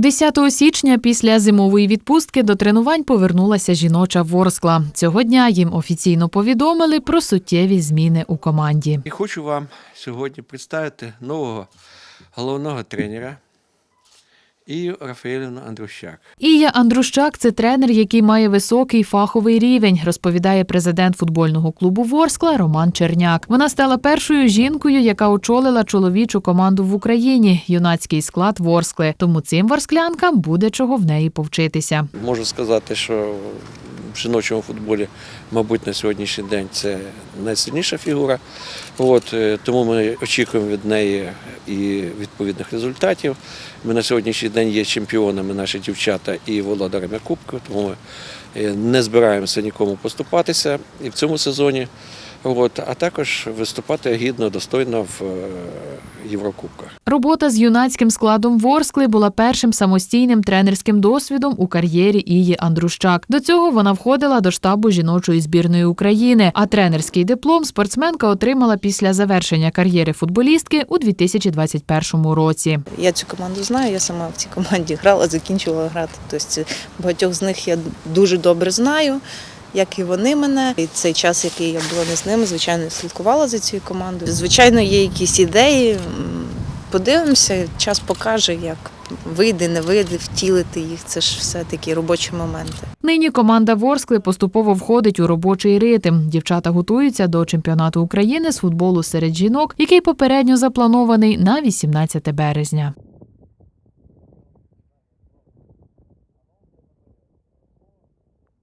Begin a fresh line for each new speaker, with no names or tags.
10 січня після зимової відпустки до тренувань повернулася жіноча Ворскла. Цього дня їм офіційно повідомили про суттєві зміни у команді.
І хочу вам сьогодні представити нового головного тренера Ію Рафаїлівна Андрущак.
Ія Андрущак це тренер, який має високий фаховий рівень, розповідає президент футбольного клубу Ворскла Роман Черняк. Вона стала першою жінкою, яка очолила чоловічу команду в Україні, юнацький склад Ворскли. Тому цим ворсклянкам буде чого в неї повчитися.
Можу сказати, що в жіночому футболі, мабуть, на сьогоднішній день це найсильніша фігура. От, е, тому ми очікуємо від неї і відповідних результатів. Ми на сьогоднішній день є чемпіонами, наші дівчата і володарями Кубку, тому ми е, не збираємося нікому поступатися і в цьому сезоні. От, а також виступати гідно, достойно в е, Єврокубках.
Робота з юнацьким складом Ворскли була першим самостійним тренерським досвідом у кар'єрі Ії Андрущак. До цього вона входила до штабу жіночої збірної України. А тренерський диплом спортсменка отримала після завершення кар'єри футболістки у 2021 році.
Я цю команду знаю, я сама в цій команді грала, закінчувала грати. Тобто багатьох з них я дуже добре знаю, як і вони мене. І цей час, який я була не з ними, звичайно, слідкувала за цією командою. Звичайно, є якісь ідеї. Подивимося, час покаже, як вийде, не вийде, втілити їх. Це ж все такі робочі моменти.
Нині команда Ворскли поступово входить у робочий ритм. Дівчата готуються до чемпіонату України з футболу серед жінок, який попередньо запланований на 18 березня.